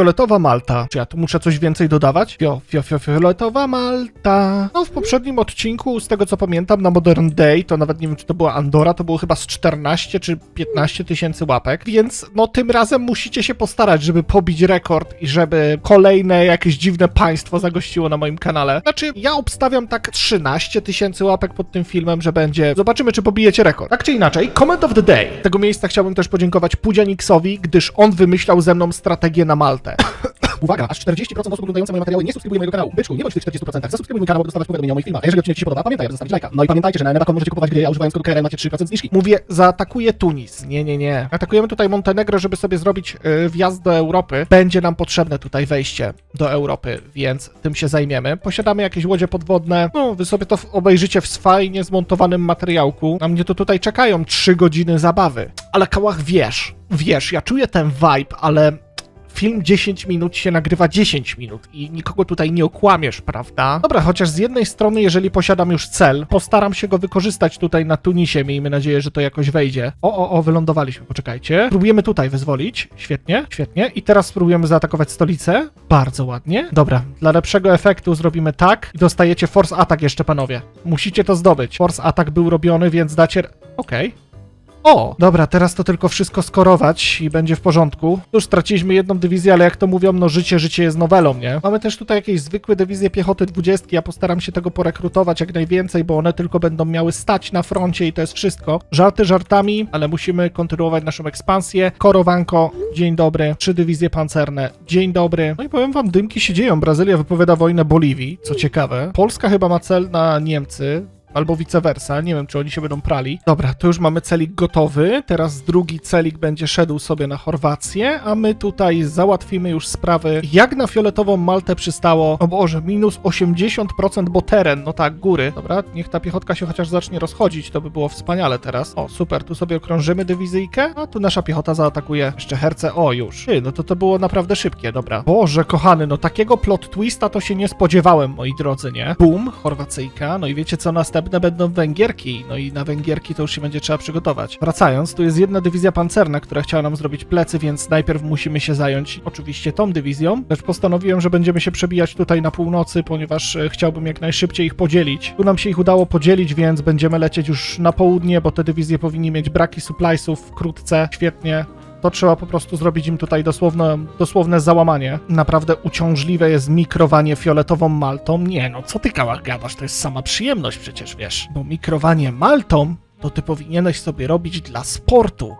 Fioletowa Malta. Czy ja tu muszę coś więcej dodawać? Fio, fio, fio, fioletowa Malta. No, w poprzednim odcinku, z tego co pamiętam, na Modern Day, to nawet nie wiem, czy to była Andora, to było chyba z 14 czy 15 tysięcy łapek, więc no tym razem musicie się postarać, żeby pobić rekord i żeby kolejne jakieś dziwne państwo zagościło na moim kanale. Znaczy, ja obstawiam tak 13 tysięcy łapek pod tym filmem, że będzie. Zobaczymy, czy pobijecie rekord. Tak czy inaczej, comment of the day. Z tego miejsca chciałbym też podziękować Pudzianiksowi, gdyż on wymyślał ze mną strategię na Maltę. Uwaga, aż 40% osób oglądających moje materiały nie subskrybuje mojego kanału. Byczku, nie bądź w tych 40%. Zasubskrybuj mój kanał, aby dostawać powiadomienia o moich filmach. A jeżeli odcinek Ci się podoba, pamiętaj, aby zostawić lajka. No i pamiętajcie, że na Eneba.com możecie kupować gry, a używając kodu KRL macie 3% zniżki. Mówię, zaatakuje Tunis. Nie, nie, nie. Atakujemy tutaj Montenegro, żeby sobie zrobić yy, wjazd do Europy. Będzie nam potrzebne tutaj wejście do Europy, więc tym się zajmiemy. Posiadamy jakieś łodzie podwodne. No, wy sobie to obejrzycie w fajnie zmontowanym materiałku. Na mnie to tutaj czekają 3 godziny zabawy. Ale kałach wiesz, wiesz, ja czuję ten vibe, ale film 10 minut się nagrywa 10 minut i nikogo tutaj nie okłamiesz, prawda? Dobra, chociaż z jednej strony, jeżeli posiadam już cel, postaram się go wykorzystać tutaj na Tunisie. Miejmy nadzieję, że to jakoś wejdzie. O, o, o, wylądowaliśmy, poczekajcie. Próbujemy tutaj wyzwolić. Świetnie, świetnie. I teraz spróbujemy zaatakować stolicę. Bardzo ładnie. Dobra, dla lepszego efektu zrobimy tak i dostajecie force attack jeszcze, panowie. Musicie to zdobyć. Force attack był robiony, więc dacie... Okej. O! Dobra, teraz to tylko wszystko skorować i będzie w porządku. Już straciliśmy jedną dywizję, ale jak to mówią, no życie, życie jest nowelą, nie? Mamy też tutaj jakieś zwykłe dywizje piechoty 20. Ja postaram się tego porekrutować jak najwięcej, bo one tylko będą miały stać na froncie i to jest wszystko. Żarty żartami, ale musimy kontynuować naszą ekspansję. Korowanko, dzień dobry. Trzy dywizje pancerne, dzień dobry. No i powiem wam, dymki się dzieją. Brazylia wypowiada wojnę Boliwii, co ciekawe. Polska chyba ma cel na Niemcy. Albo vice versa, nie wiem czy oni się będą prali. Dobra, to już mamy celik gotowy. Teraz drugi celik będzie szedł sobie na Chorwację, a my tutaj załatwimy już sprawy. Jak na fioletową Maltę przystało? O Boże, minus 80%, bo teren, no tak, góry. Dobra, niech ta piechotka się chociaż zacznie rozchodzić, to by było wspaniale teraz. O, super, tu sobie okrążymy dywizyjkę, a tu nasza piechota zaatakuje jeszcze herce. O, już. Ty, no to to było naprawdę szybkie, dobra. Boże, kochany, no takiego plot twista to się nie spodziewałem, moi drodzy, nie? Boom, Chorwacyjka, no i wiecie co, następne będą Węgierki, no i na Węgierki to już się będzie trzeba przygotować. Wracając, tu jest jedna dywizja pancerna, która chciała nam zrobić plecy, więc najpierw musimy się zająć oczywiście tą dywizją, lecz postanowiłem, że będziemy się przebijać tutaj na północy, ponieważ e, chciałbym jak najszybciej ich podzielić. Tu nam się ich udało podzielić, więc będziemy lecieć już na południe, bo te dywizje powinni mieć braki suppliesów wkrótce. Świetnie. To trzeba po prostu zrobić im tutaj dosłowne, dosłowne załamanie. Naprawdę uciążliwe jest mikrowanie fioletową maltą. Nie no, co ty gadasz, to jest sama przyjemność przecież, wiesz. Bo mikrowanie maltą to ty powinieneś sobie robić dla sportu.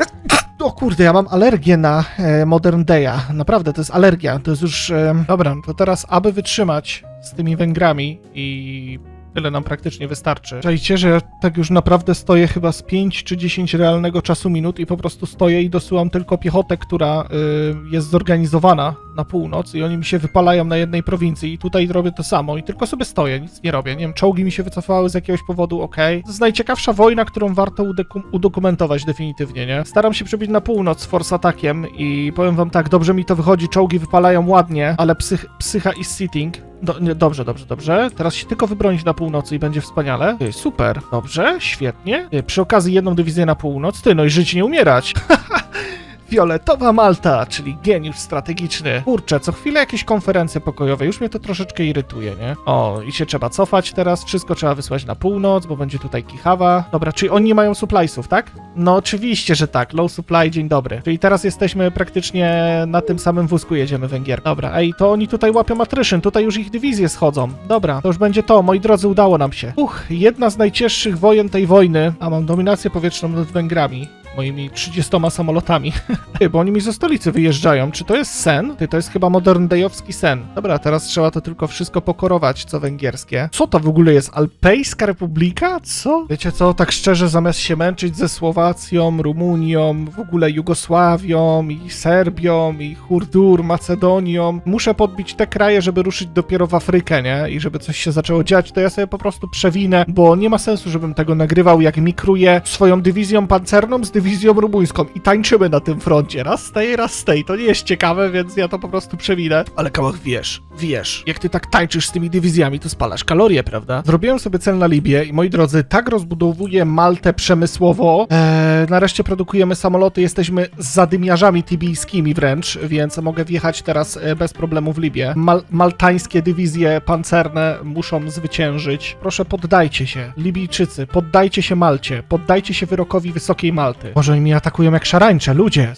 O kurde, ja mam alergię na e, Modern Day'a. Naprawdę, to jest alergia. To jest już... E, dobra, to teraz, aby wytrzymać z tymi Węgrami i tyle nam praktycznie wystarczy. Czajcie, że ja tak już naprawdę stoję chyba z 5 czy 10 realnego czasu minut i po prostu stoję i dosyłam tylko piechotę, która y, jest zorganizowana na północ i oni mi się wypalają na jednej prowincji i tutaj robię to samo i tylko sobie stoję, nic nie robię. Nie wiem, czołgi mi się wycofały z jakiegoś powodu, okej. To jest najciekawsza wojna, którą warto udoku- udokumentować definitywnie, nie? Staram się przebić na północ force atakiem i powiem wam tak, dobrze mi to wychodzi, czołgi wypalają ładnie, ale psych psycha is sitting. Do, nie, dobrze, dobrze, dobrze. Teraz się tylko wybronić na północy i będzie wspaniale. Ty, super, dobrze, świetnie. Ty, przy okazji jedną dywizję na północ. Ty, no i żyć nie umierać. Fioletowa Malta, czyli geniusz strategiczny. Kurczę, co chwilę jakieś konferencje pokojowe, już mnie to troszeczkę irytuje, nie? O, i się trzeba cofać teraz, wszystko trzeba wysłać na północ, bo będzie tutaj kichawa. Dobra, czyli oni mają suppliesów, tak? No oczywiście, że tak, low supply, dzień dobry. Czyli teraz jesteśmy praktycznie na tym samym wózku jedziemy Węgier. Dobra, ej, to oni tutaj łapią atryszyn, tutaj już ich dywizje schodzą. Dobra, to już będzie to, moi drodzy, udało nam się. Uch, jedna z najcięższych wojen tej wojny, a mam dominację powietrzną nad Węgrami moimi 30 samolotami. Bo oni mi ze stolicy wyjeżdżają. Czy to jest sen? Ty, to jest chyba modern dayowski sen. Dobra, teraz trzeba to tylko wszystko pokorować, co węgierskie. Co to w ogóle jest? Alpejska Republika? Co? Wiecie co, tak szczerze, zamiast się męczyć ze Słowacją, Rumunią, w ogóle Jugosławią i Serbią i Hurdur, Macedonią, muszę podbić te kraje, żeby ruszyć dopiero w Afrykę, nie? I żeby coś się zaczęło dziać, to ja sobie po prostu przewinę, bo nie ma sensu, żebym tego nagrywał, jak mikruję swoją dywizją pancerną z dywizją dywizją rumuńską i tańczymy na tym froncie. Raz z tej, raz z tej. To nie jest ciekawe, więc ja to po prostu przewinę. Ale Kałach, wiesz, wiesz, jak ty tak tańczysz z tymi dywizjami, to spalasz kalorie, prawda? Zrobiłem sobie cel na Libię i moi drodzy, tak rozbudowuję Maltę przemysłowo. Eee, nareszcie produkujemy samoloty, jesteśmy zadymiarzami tibijskimi wręcz, więc mogę wjechać teraz e, bez problemu w Libię. Mal maltańskie dywizje pancerne muszą zwyciężyć. Proszę, poddajcie się. Libijczycy, poddajcie się Malcie. Poddajcie się wyrokowi Wysokiej Malty. Może oni mnie atakują jak szarańcze. Ludzie,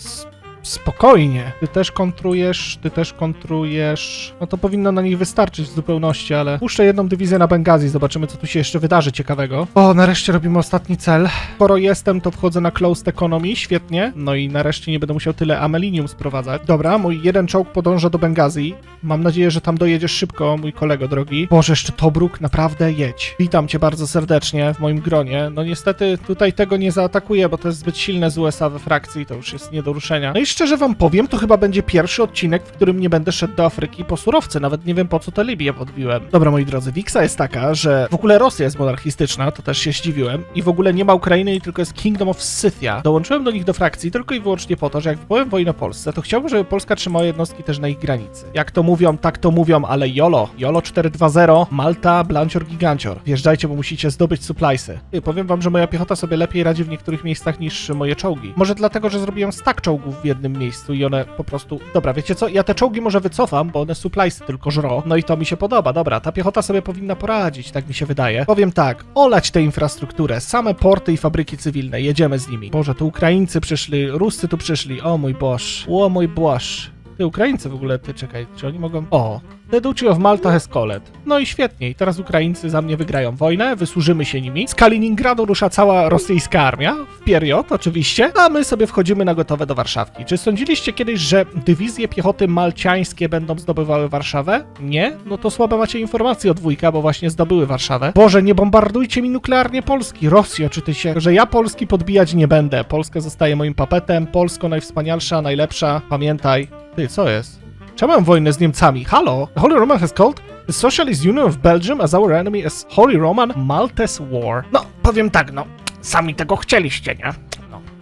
spokojnie. Ty też kontrujesz, ty też kontrujesz. No to powinno na nich wystarczyć w zupełności, ale puszczę jedną dywizję na Bengazji, zobaczymy co tu się jeszcze wydarzy ciekawego. O, nareszcie robimy ostatni cel. Skoro jestem, to wchodzę na Closed Economy, świetnie. No i nareszcie nie będę musiał tyle amelinium sprowadzać. Dobra, mój jeden czołg podąża do Bengazji. Mam nadzieję, że tam dojedziesz szybko, mój kolego drogi. Boże, jeszcze Tobruk, naprawdę jedź. Witam cię bardzo serdecznie w moim gronie. No niestety tutaj tego nie zaatakuję, bo to jest zbyt silne z USA we frakcji, to już jest nie do ruszenia. No i szczerze wam powiem, to chyba będzie pierwszy odcinek, w którym nie będę szedł do Afryki po surowce. Nawet nie wiem po co tę Libię podbiłem. Dobra, moi drodzy, Wiksa jest taka, że w ogóle Rosja jest monarchistyczna, to też się zdziwiłem. I w ogóle nie ma Ukrainy, tylko jest Kingdom of Scythia. Dołączyłem do nich do frakcji tylko i wyłącznie po to, że jak wypowiem wojnę Polsce, to chciałbym, żeby Polska trzymała jednostki też na ich granicy. Jak to mówią, tak to mówią, ale YOLO. YOLO 420, Malta, Blancior, Gigancior. Wjeżdżajcie, bo musicie zdobyć suppliesy. I powiem wam, że moja piechota sobie lepiej radzi w niektórych miejscach niż moje czołgi. Może dlatego, że zrobiłem stack czołgów w jednym miejscu i one po prostu... Dobra, wiecie co? Ja te czołgi może wycofam, bo one suppliesy tylko żro. No i to mi się podoba. Dobra, ta piechota sobie powinna poradzić, tak mi się wydaje. Powiem tak, olać tę infrastrukturę, same porty i fabryki cywilne, jedziemy z nimi. Boże, tu Ukraińcy przyszli, Ruscy tu przyszli, o mój boż, o mój boż. Ty Ukraińcy w ogóle, ty czekaj, czy oni mogą... O, The Duchy of Malta has called. No i świetnie, i teraz Ukraińcy za mnie wygrają wojnę, wysłużymy się nimi. Z Kaliningradu rusza cała rosyjska armia, w period oczywiście, a my sobie wchodzimy na gotowe do Warszawki. Czy sądziliście kiedyś, że dywizje piechoty malciańskie będą zdobywały Warszawę? Nie? No to słabe macie informacje od dwójka, bo właśnie zdobyły Warszawę. Boże, nie bombardujcie mi nuklearnie Polski. Rosjo, czy ty się... że ja Polski podbijać nie będę. Polska zostaje moim papetem, Polsko najwspanialsza, najlepsza. Pamiętaj. Ty, co jest? Czemu mam wojnę z Niemcami? Halo? The Holy Roman has called the Socialist Union of Belgium as our enemy as Holy Roman Maltese War. No, powiem tak, no, sami tego chcieliście, nie?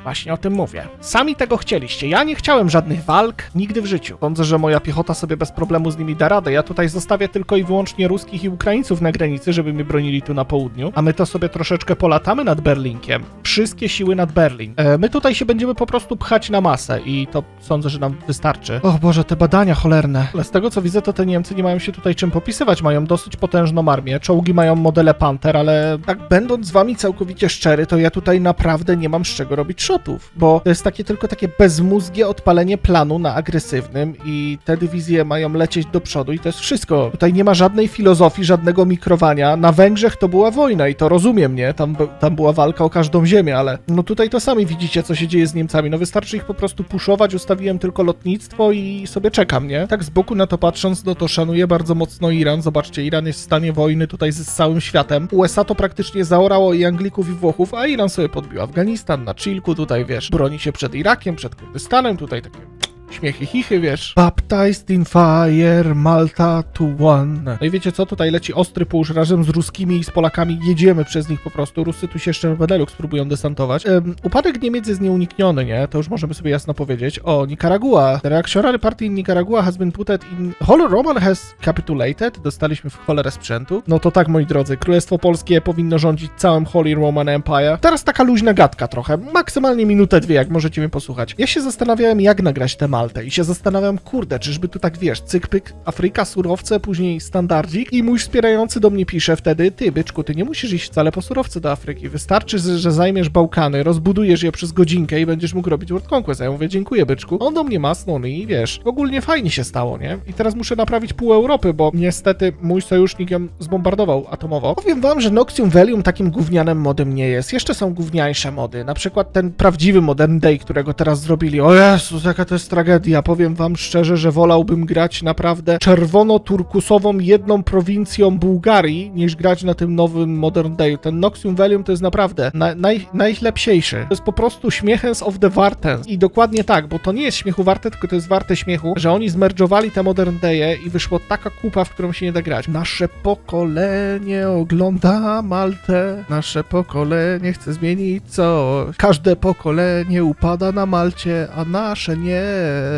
Właśnie o tym mówię. Sami tego chcieliście. Ja nie chciałem żadnych walk, nigdy w życiu. Sądzę, że moja piechota sobie bez problemu z nimi da radę. Ja tutaj zostawię tylko i wyłącznie ruskich i Ukraińców na granicy, żeby mi bronili tu na południu, a my to sobie troszeczkę polatamy nad Berlinkiem. Wszystkie siły nad Berlin. E, my tutaj się będziemy po prostu pchać na masę i to sądzę, że nam wystarczy. O Boże, te badania cholerne. Ale z tego co widzę, to te Niemcy nie mają się tutaj czym popisywać. Mają dosyć potężną armię. Czołgi mają modele Panther, ale tak będąc z wami całkowicie szczery, to ja tutaj naprawdę nie mam z czego robić shotów, bo to jest takie tylko takie bezmózgie odpalenie planu na agresywnym i te dywizje mają lecieć do przodu i to jest wszystko. Tutaj nie ma żadnej filozofii, żadnego mikrowania. Na Węgrzech to była wojna i to rozumiem, nie? Tam, tam była walka o każdą ziemię, ale no tutaj to sami widzicie, co się dzieje z Niemcami. No wystarczy ich po prostu puszować, ustawiłem tylko lotnictwo i sobie czekam, nie? Tak z boku na to patrząc, no to szanuję bardzo mocno Iran. Zobaczcie, Iran jest w stanie wojny tutaj z całym światem. USA to praktycznie zaorało i Anglików i Włochów, a Iran sobie podbił Afganistan na chillku, tutaj wiesz, broni się przed Irakiem, przed Kurdystanem, tutaj takie śmiechy, chichy, wiesz. Baptized in fire, Malta to one. No i wiecie co, tutaj leci ostry push razem z ruskimi i z Polakami, jedziemy przez nich po prostu. Rusy tu się jeszcze Benelux próbują desantować. Em, upadek Niemiec jest nieunikniony, nie? To już możemy sobie jasno powiedzieć. O, Nicaragua. The reactionary party in Nicaragua has been put in... Holy Roman has capitulated. Dostaliśmy w cholerę sprzętu. No to tak, moi drodzy, Królestwo Polskie powinno rządzić całym Holy Roman Empire. Teraz taka luźna gadka trochę, maksymalnie minutę, dwie, jak możecie mnie posłuchać. Ja się zastanawiałem, jak nagrać tę Maltę i się zastanawiam, kurde, czyżby tu tak, wiesz, cyk, pyk, Afryka, surowce, później standardzik i mój wspierający do mnie pisze wtedy, ty, byczku, ty nie musisz iść wcale po surowce do Afryki, wystarczy, że zajmiesz Bałkany, rozbudujesz je przez godzinkę i będziesz mógł robić World Conquest. A ja mówię, dziękuję, byczku. On do mnie masnął i wiesz, ogólnie fajnie się stało, nie? I teraz muszę naprawić pół Europy, bo niestety mój sojusznik ją zbombardował atomowo. Powiem wam, że Noxium Velium takim gównianym modem nie jest. Jeszcze są gówniańsze mody, na przykład ten prawdziwy Modern Day, którego teraz zrobili. O Jezus, jaka to jest tragedia tragedia. Powiem wam szczerze, że wolałbym grać naprawdę czerwono-turkusową jedną prowincją Bułgarii, niż grać na tym nowym Modern Dayu. Ten Noxium Valium to jest naprawdę na, naj, najlepsiejszy. To jest po prostu śmiechens of the Wartens. I dokładnie tak, bo to nie jest śmiechu warte, tylko to jest warte śmiechu, że oni zmerdżowali te Modern Daye i wyszło taka kupa, w którą się nie da grać. Nasze pokolenie ogląda Maltę, nasze pokolenie chce zmienić coś. Każde pokolenie upada na Malcie, a nasze nie.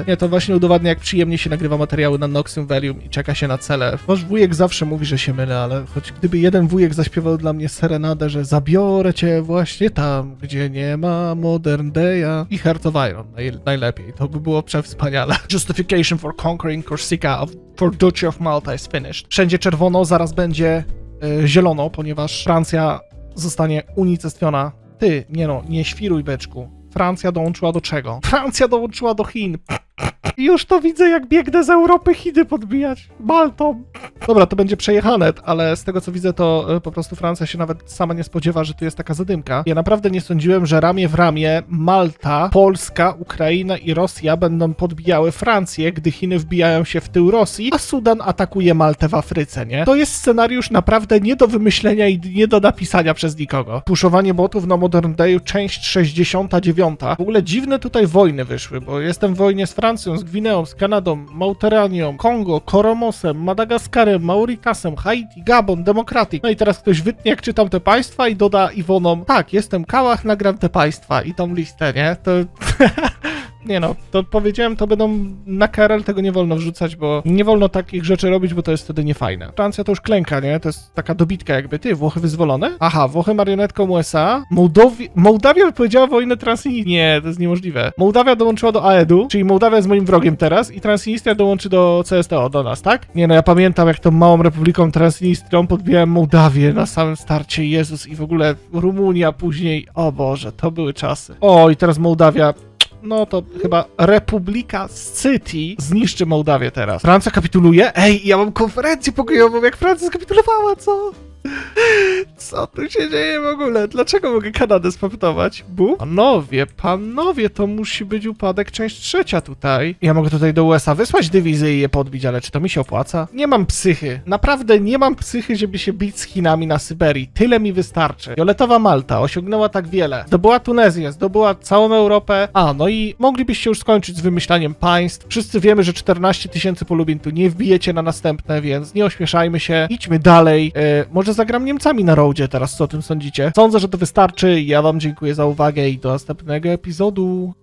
Nie, to właśnie udowadnia, jak przyjemnie się nagrywa materiały na Noxium Valium i czeka się na cele. Wasz wujek zawsze mówi, że się mylę, ale choć gdyby jeden wujek zaśpiewał dla mnie serenadę, że zabiorę cię właśnie tam, gdzie nie ma Modern Day'a i Heart of Iron, naj, najlepiej. To by było przewspaniale. Justification for conquering Corsica of, for Duchy of Malta is finished. Wszędzie czerwono, zaraz będzie e, zielono, ponieważ Francja zostanie unicestwiona. Ty, nie no, nie świruj beczku. Francja dołączyła do czego? Francja dołączyła do Chin. Już to widzę, jak biegnę z Europy Chiny podbijać. Maltą. Dobra, to będzie przejechane, ale z tego co widzę, to e, po prostu Francja się nawet sama nie spodziewa, że tu jest taka zadymka. Ja naprawdę nie sądziłem, że ramię w ramię Malta, Polska, Ukraina i Rosja będą podbijały Francję, gdy Chiny wbijają się w tył Rosji, a Sudan atakuje Maltę w Afryce, nie? To jest scenariusz naprawdę nie do wymyślenia i nie do napisania przez nikogo. Puszowanie botów na Modern Dayu, część 69. W ogóle dziwne tutaj wojny wyszły, bo jestem w wojnie z Francją, z Gwineą, z Kanadą, Mauteranią, Kongo, Koromosem, Madagaskarem, Mauritiusem, Haiti, Gabon, Demokratyk. No i teraz ktoś wytnie, jak czytam te państwa i doda Iwonom, tak, jestem Kałach, nagram te państwa i tą listę, nie? To... Nie no, to powiedziałem, to będą na KRL tego nie wolno wrzucać, bo nie wolno takich rzeczy robić, bo to jest wtedy niefajne. Francja to już klęka, nie? To jest taka dobitka jakby. Ty, Włochy wyzwolone? Aha, Włochy marionetką USA. Mołdowi... Mołdawia wypowiedziała wojnę Transnistrii. Nie, to jest niemożliwe. Mołdawia dołączyła do AED-u, czyli Mołdawia jest moim wrogiem teraz i Transnistria dołączy do CSTO, do nas, tak? Nie no, ja pamiętam jak tą małą republiką Transnistrią podbijałem Mołdawię na samym starcie, Jezus, i w ogóle Rumunia później. O Boże, to były czasy. O, i teraz Mołdawia no to chyba Republika City zniszczy Mołdawię teraz. Francja kapituluje? Ej, ja mam konferencję pokojową, jak Francja skapitulowała, co? Co tu się dzieje w ogóle? Dlaczego mogę Kanadę spoptować? Bu? Panowie, panowie, to musi być upadek część trzecia tutaj. Ja mogę tutaj do USA wysłać dywizję i je podbić, ale czy to mi się opłaca? Nie mam psychy. Naprawdę nie mam psychy, żeby się bić z Chinami na Syberii. Tyle mi wystarczy. Fioletowa Malta osiągnęła tak wiele. Zdobyła Tunezję, zdobyła całą Europę. A, no i moglibyście już skończyć z wymyślaniem państw. Wszyscy wiemy, że 14 tysięcy polubień tu nie wbijecie na następne, więc nie ośmieszajmy się. Idźmy dalej. E, może zagram Niemcami na roadzie teraz, co o tym sądzicie? Sądzę, że to wystarczy. Ja wam dziękuję za uwagę i do następnego epizodu.